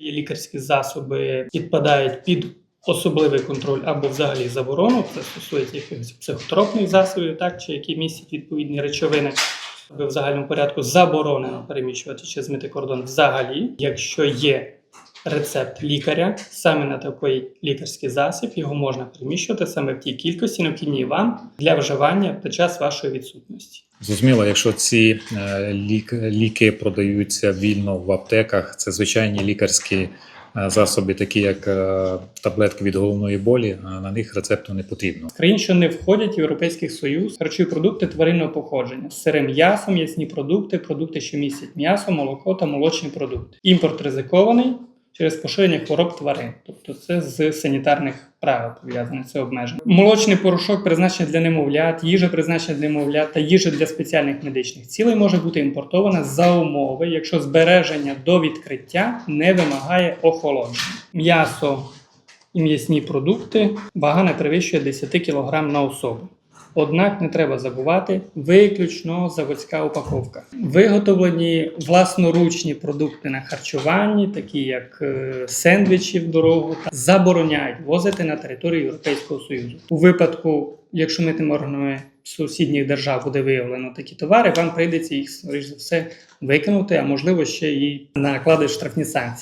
Є лікарські засоби підпадають під особливий контроль або взагалі заборону. Це стосується якихось психотропних засобів, так чи які містять відповідні речовини. В загальному порядку заборонено переміщувати чи змити кордон взагалі, якщо є рецепт лікаря саме на такий лікарський засіб, його можна переміщувати саме в тій кількості, необхідній вам для вживання під час вашої відсутності. Зрозуміло, якщо ці е, лік, ліки продаються вільно в аптеках, це звичайні лікарські е, засоби, такі як е, таблетки від головної болі, на них рецепту не потрібно. З країн, що не входять в Європейський Союз, харчові продукти тваринного походження, сире м'ясо, м'ясні продукти, продукти, що містять м'ясо, молоко та молочні продукти. Імпорт ризикований через поширення хвороб тварин, тобто це з санітарних правил пов'язане це обмеження. Молочний порошок призначений для немовлят, їжа призначена для немовлят та їжа для спеціальних медичних цілей може бути імпортована за умови, якщо збереження до відкриття не вимагає охолодження. М'ясо і м'ясні продукти вага не перевищує 10 кг на особу. Однак не треба забувати виключно заводська упаковка. Виготовлені власноручні продукти на харчуванні, такі як е, сендвічі в дорогу, забороняють возити на територію Європейського Союзу. У випадку, якщо митними органами сусідніх держав буде виявлено такі товари, вам прийдеться їх скоріш за все викинути, а можливо ще і накладати штрафні санкції.